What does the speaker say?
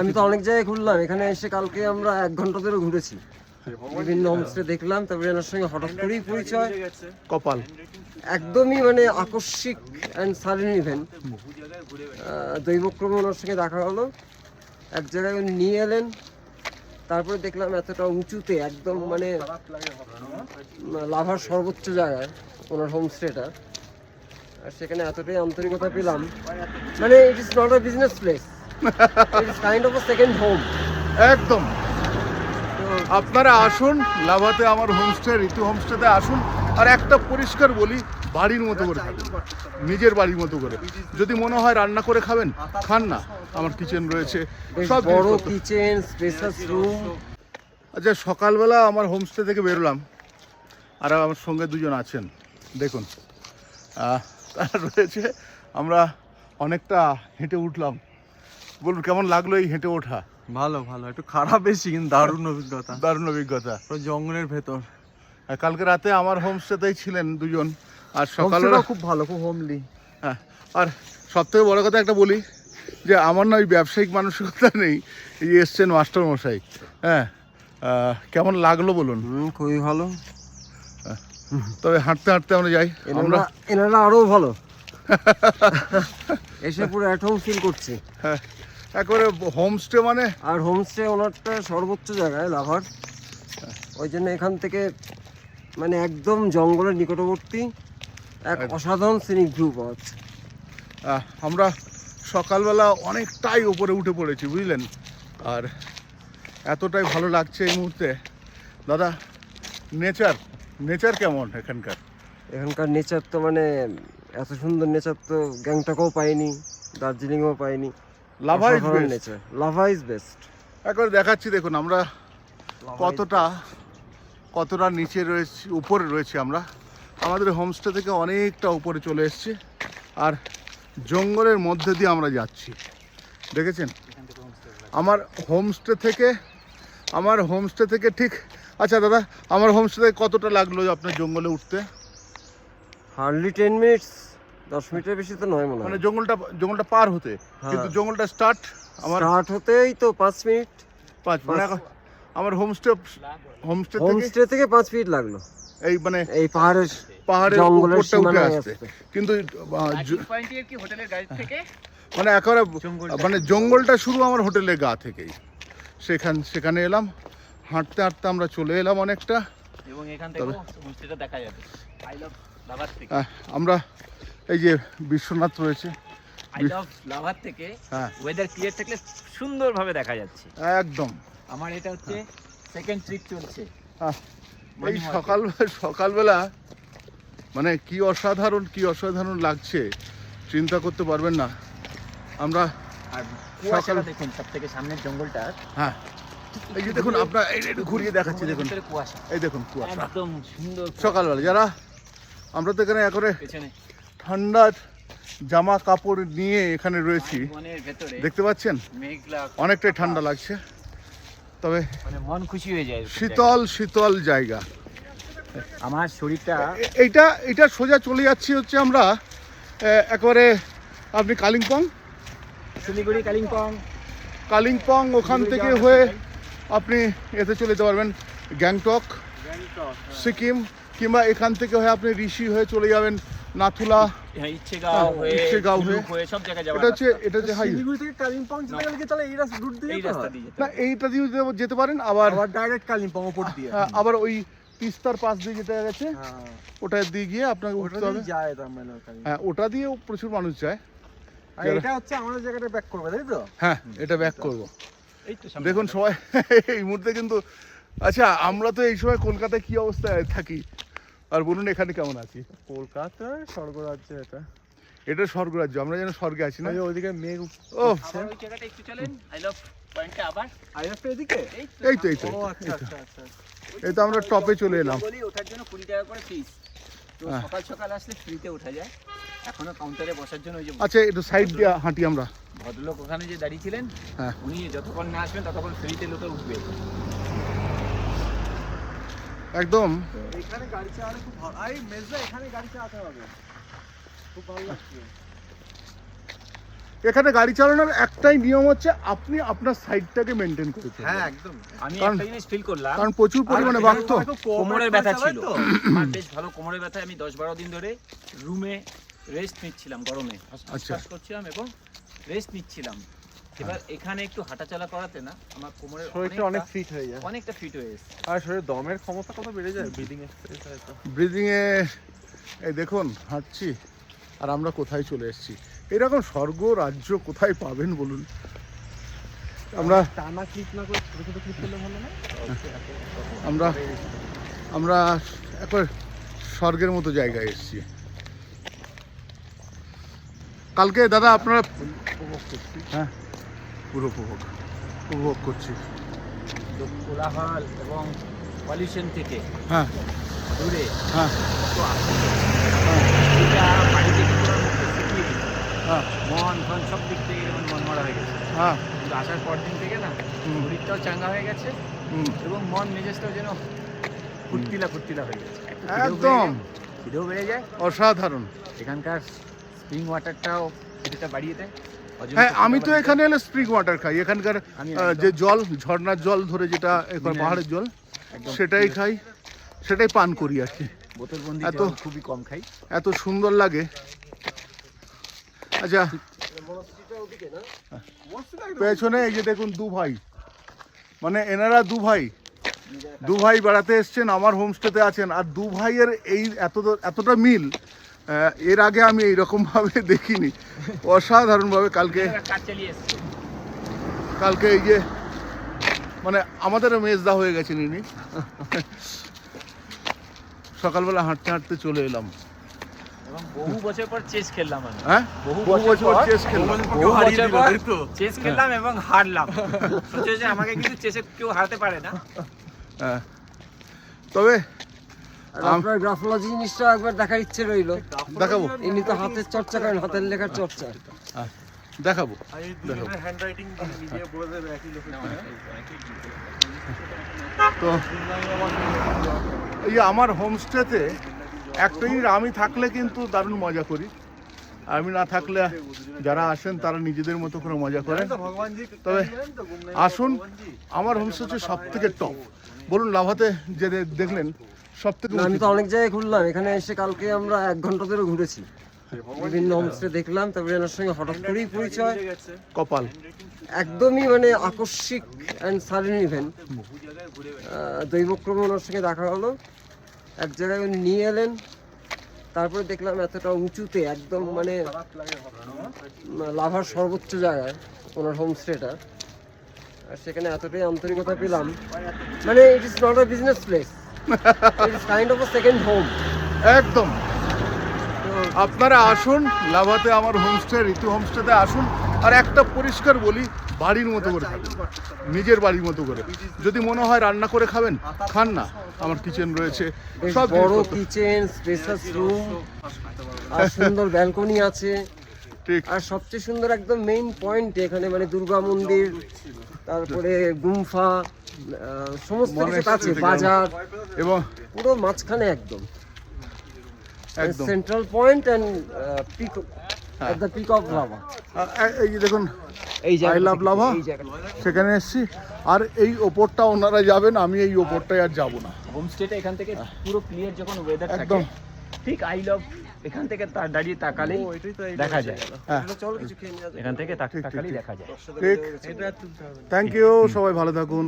আমি তো অনেক জায়গায় ঘুরলাম। এখানে এসে কালকে আমরা এক ঘণ্টা ধরে ঘুরেছি। বিভিন্ন হোমস্টে দেখলাম তারপরে এনার সঙ্গে হঠাৎ করেই পরিচয়। কপাল। একদমই মানে আকস্মিক অ্যান্ড সাডেন ইভেন্ট দৈবক্রমে ওনার সঙ্গে দেখা হলো। এক জায়গায় উনি নিয়ে এলেন। তারপরে দেখলাম এতটা উঁচুতে একদম মানে লাভার সর্বোচ্চ জায়গায় ওনার হোমস্টেটা আর সেখানে এতটাই আন্তরিকতা পেলাম। মানে it is not a business place kind of a second home একদম। আপনারা আসুন লাভাতে আমার হোমস্টে ঋতু হোমস্টেতে আসুন। আর একটা পরিষ্কার বলি বাড়ির মতো করে খাবেন। নিজের বাড়ির মতো করে। যদি মনে হয় রান্না করে খাবেন খান না। আমার কিচেন রয়েছে। সব বড় কিচেন রুম আচ্ছা সকালবেলা আমার হোমস্টে থেকে বেরোলাম। আর আমার সঙ্গে দুজন আছেন। দেখুন। তারা রয়েছে। আমরা অনেকটা হেঁটে উঠলাম। বলুন কেমন লাগল এই হেঁটে ওঠা? ভালো ভালো। একটু খারাপ বেশি কিন্তু দারুণ অভিজ্ঞতা। দারুণ অভিজ্ঞতা। জঙ্গলের ভেতর। আর কালকে রাতে আমার হোমস্টেতেই ছিলেন দুজন। আর হোমস্টেটাও খুব ভালো খুব হোমলি হ্যাঁ আর সব থেকে বড় কথা একটা বলি যে আমার না ওই ব্যবসায়িক মানসিকতা নেই। এই এসছেন মাস্টার মশাই হ্যাঁ কেমন লাগল বলুন? খুবই ভালো। তবে হাঁটতে হাঁটতে আমরা যাই। আমরা এনারা এনারা আরও ভালো। এসে পুরো অ্যাট হোম ফিল করছে। হ্যাঁ। একেবারে হোমস্টে মানে? আর হোমস্টে ওনারটা সর্বোচ্চ জায়গায় লাভার। ওই জন্য এখান থেকে মানে একদম জঙ্গলের নিকটবর্তী এক অসাধারণ সিনিক ভিউ পাওয়া আমরা সকালবেলা অনেকটাই উপরে উঠে পড়েছি বুঝলেন? আর এতটাই ভালো লাগছে এই মুহূর্তে। দাদা নেচার নেচার কেমন এখানকার? এখানকার নেচার তো মানে এত সুন্দর নেচার তো গ্যাংটকেও পাইনি দার্জিলিংও পাইনি। Lava is nature Lava is best একবার দেখাচ্ছি দেখুন আমরা কতটা কতটা নিচে রয়েছে উপরে রয়েছে আমরা। আমাদের হোমস্টে থেকে অনেকটা উপরে চলে এসেছি আর জঙ্গলের মধ্যে দিয়ে আমরা যাচ্ছি। দেখেছেন? আমার হোমস্টে থেকে আমার হোমস্টে থেকে ঠিক আচ্ছা দাদা আমার হোমস্টে থেকে কতটা লাগল আপনার জঙ্গলে উঠতে? হার্ডলি টেন মিনিটস দশ মিনিটের বেশি তো নয় মনে মানে জঙ্গলটা জঙ্গলটা পার হতে কিন্তু জঙ্গলটা স্টার্ট আমার স্টার্ট হতেই তো পাঁচ মিনিট। পাঁচ মানে আমার হোমস্টে হোমস্টে থেকে হোমস্টে থেকে পাঁচ মিনিট লাগল। এই মানে এই পাহাড়ের পাহাড়ের জঙ্গলের উপরটা উঠে আসতে। কিন্তু আহ, কি হোটেলের গাড়ি থেকে? মানে একেবারে মানে জঙ্গলটা শুরু আমার হোটেলের গা থেকেই। সেখান সেখানে এলাম। হাঁটতে হাঁটতে আমরা চলে এলাম অনেকটা। এবং এখান থেকে হোমস্টেটা দেখা যাবে। আই লাভ আমরা এই যে বিশ্বনাথ রয়েছে। আই লাভ লাভার থেকে হ্যাঁ। ওয়েদার ক্লিয়ার থাকলে সুন্দরভাবে দেখা যাচ্ছে। একদম। আমার এটা হচ্ছে সেকেন্ড ট্রিপ চলছে। এই সকাল সকালবেলা মানে কি অসাধারণ কি অসাধারণ লাগছে চিন্তা করতে পারবেন না। আমরা আর কুয়াশাটা দেখুন সব থেকে সামনের জঙ্গলটা। হ্যাঁ। এই যে দেখুন আপনার একটু ঘুরিয়ে দেখাচ্ছি দেখুন। কুয়াশা। এই দেখুন কুয়াশা। একদম সুন্দর সকালবেলা যারা আমরা তো এখানে একবারে পেছনে ঠান্ডা জামা কাপড় নিয়ে এখানে রয়েছি। দেখতে পাচ্ছেন? অনেকটাই ঠান্ডা লাগছে। তবে মানে মন খুশি হয়ে যায় শীতল শীতল জায়গা। আমার শরীরটা এইটা এটা সোজা চলে যাচ্ছি হচ্ছে আমরা একবারে আপনি কালিম্পং? শিলিগুড়ি কালিম্পং। কালিম্পং ওখান থেকে হয়ে আপনি এতে চলে যেতে পারবেন গ্যাংটক সিকিম কিংবা এখান থেকে হয়ে আপনি ঋষি হয়ে চলে যাবেন নাথুলা হ্যাঁ, ইচ্ছেগাঁও হয়ে ইচ্ছেগাঁও হয়ে। সব জায়গায় যাওয়া এটা হচ্ছে এটা হচ্ছে হাই শিলিগুড়ি থেকে কালিম্পং যেতে গেলে কি এই রাস্তা রুট দিয়ে এই রাস্তা দিয়ে না এইটা দিয়ে যেতে- যেতে পারেন আবার আবার ডাইরেক্ট কালিম্পং দিয়ে। হ্যাঁ, আবার ওই তিস্তার পাশ দিয়ে যেতে গেছে। হ্যাঁ। ওটা দিয়ে গিয়ে আপনাকে উঠতে হবে। দিয়ে। হ্যাঁ ওটা দিয়েও প্রচুর মানুষ যায়। আর এটা হচ্ছে আমাদের জায়গাটা ব্যাক করবে তাই তো? হ্যাঁ এটা ব্যাক করব। দেখুন সবাই এই মুহূর্তে কিন্তু আচ্ছা আমরা তো এই সময় কলকাতায় কি অবস্থায় থাকি? আর বলুন এখানে কেমন আছি? কলকাতা স্বর্গরাজ্য এটা। এটা স্বর্গরাজ্য আমরা যেন স্বর্গে আছি না? যে ওইদিকে মেঘ ও। ওই জায়গাটা একটু চলেন আই লাভ পয়েন্টটা আবার। আইএফ এদিকে? এই তো। এই তো এই তো ও আচ্ছা আচ্ছা আচ্ছা। এই তো আমরা টপে চলে এলাম। বলি ওঠার জন্য কুড়ি টাকা করে ফিস তো হ্যাঁ। সকাল সকাল আসলে ফ্রিতে ওঠা যায়। এখনও কাউন্টারে বসার জন্য ওই যে আচ্ছা একটু সাইড দিয়ে হাঁটি আমরা। ভদ্রলোক ওখানে যে দাঁড়িয়ে ছিলেন হ্যাঁ। উনি যতক্ষণ না আসবেন ততক্ষণ ফ্রিতে লোকে উঠবে। একদম। এখানে গাড়ি চালালে খুব ভালো। আই মেজদা এখানে গাড়ি চালাতে হবে। খুব ভালো লাগছে। এখানে গাড়ি চালানোর একটাই নিয়ম হচ্ছে আপনি আপনার সাইডটাকে মেনটেন করে। হ্যাঁ একদম। আমি একটা জিনিস ফিল করলাম। কারণ প্রচুর পরিমাণে বাঘ তো কোমরের ব্যথা ছিল। আমার বেশ ভালো কোমরের ব্যথা আমি দশ বারো দিন ধরে রুমে রেস্ট নিচ্ছিলাম গরমে। আচ্ছা। করছিলাম এবং রেস্ট নিচ্ছিলাম। এবার এখানে একটু হাঁটাচলা করাতে না আমার কোমরের শরীরটা অনেক ফিট হয়ে যায়। অনেকটা ফিট হয়ে এসেছে আর শরীরের দমের ক্ষমতা কত বেড়ে যায়? ব্রিদিং এক্সারসাইজ হয় তো ব্রিদিংয়ে এই দেখুন হাঁটছি আর আমরা কোথায় চলে এসেছি? এরকম স্বর্গ রাজ্য কোথায় পাবেন বলুন? আমরা টানা ক্লিপ না করে ছোট ছোট ক্লিপ করলে ভালো না আমরা আমরা একবার স্বর্গের মতো জায়গায় এসেছি। কালকে দাদা আপনারা উপভোগ করছি। হ্যাঁ। পুরো উপভোগ উপভোগ করছি। কোলাহল এবং পলিউশন থেকে হ্যাঁ। দূরে হ্যাঁ। দিল হ্যাঁ। মন ফন সব দিক থেকে যেমন মনমরা হয়ে গেছে। হ্যাঁ। কিন্তু আসার পর দিন থেকে না। শরীরটাও চাঙ্গা হয়ে গেছে এবং মন মেজাজটাও যেন ফুর্তিলা ফুর্তিলা হয়ে গেছে। একদম। খিদেও বেড়ে যায়। অসাধারণ। এখানকার স্প্রিং ওয়াটারটাও কিছুটা বাড়িয়ে দেয়। হ্যাঁ আমি তো এখানে এলে স্প্রিং ওয়াটার খাই। এখানকার যে জল ঝর্ণার জল ধরে যেটা এখানে পাহাড়ের জল সেটাই খাই সেটাই পান করি আর কি। এত- খুবই কম খাই। এত সুন্দর লাগে। আচ্ছা পেছনে এই যে দেখুন দু ভাই মানে এনারা দু ভাই দু ভাই বেড়াতে এসছেন আমার হোমস্টেতে আছেন। আর দু ভাইয়ের এই এত এতটা মিল এর আগে আমি এইরকম ভাবে দেখিনি। অসাধারণভাবে কালকে কালকে এই যে মানে আমাদেরও মেজদা হয়ে গেছেন ইনি। সকালবেলা হাঁটতে হাঁটতে চলে এলাম। এবং বহু বছর পর চেস খেললাম আমি। হ্যাঁ? বহু বহু বছর বছর পর চেস খেললাম। বহু বছর পর চেস খেললাম এবং হারলাম। সত্যি যে আমাকে কিন্তু চেসে কেউ হারাতে পারে না। হ্যাঁ। তবে আপনার গ্রাফোলজি জিনিসটা একবার দেখার ইচ্ছে রইল। দেখাবো। ইনি তো হাতের চর্চা করেন হাতের লেখার চর্চা। দেখাবো তো এই আমার হোমস্টেতে একটা জিনিস আমি থাকলে কিন্তু দারুণ মজা করি। আমি না থাকলে যারা আসেন তারা নিজেদের মতো করে মজা করেন। তবে আসুন আমার হোমস্টে হচ্ছে সব থেকে টপ বলুন লাভাতে যে দেখলেন সব থেকে আমি তো অনেক জায়গায় ঘুরলাম। এখানে এসে কালকে আমরা এক ঘণ্টা ধরে ঘুরেছি। বিভিন্ন হোমস্টে দেখলাম তারপরে এনার সঙ্গে হঠাৎ করেই পরিচয়। কপাল। একদমই মানে আকস্মিক অ্যান্ড সাডেন ইভেন্ট দৈবক্রমে ওনার সঙ্গে দেখা হলো। এক জায়গায় উনি নিয়ে এলেন। তারপরে দেখলাম এতটা উঁচুতে একদম মানে লাভার সর্বোচ্চ জায়গায় ওনার হোমস্টেটা আর সেখানে এতটাই আন্তরিকতা পেলাম। মানে it is not a business place kind of second home একদম। আপনারা আসুন লাভাতে আমার হোমস্টে ঋতু হোমস্টেতে আসুন আর একটা পরিষ্কার বলি বাড়ির মতো করে খাবেন। নিজের বাড়ির মতো করে। যদি মনে হয় রান্না করে খাবেন খান না। আমার কিচেন রয়েছে। সব বড় কিচেন স্পেসাস রুম আর সুন্দর ব্যালকনি আছে। আর সবচেয়ে সুন্দর একদম মেইন পয়েন্ট এখানে মানে দুর্গা মন্দির তারপরে গুম্ফা সমস্ত কিছু আছে বাজার এবং পুরো মাঝখানে একদম। একদম। সেন্ট্রাল পয়েন্ট অ্যান্ড পিক হ্যাঁ। দ্য পিক অফ লাভা এই যে দেখুন এই love lava? এই সেখানে এসছি। আর এই ওপরটা ওনারা যাবেন আমি এই ওপরটায় আর যাব না। হোমস্টেটা এখান থেকে পুরো ক্লিয়ার যখন ওয়েদার থাকে একদম। ঠিক আই লাভ এখান থেকে দাঁড়িয়ে তাকালেই ও এটাই তো দেখা যায়। হ্যাঁ কিছু এখান থেকে তাকালেই দেখা যায়। ঠিক। থ্যাংক ইউ সবাই ভালো থাকুন।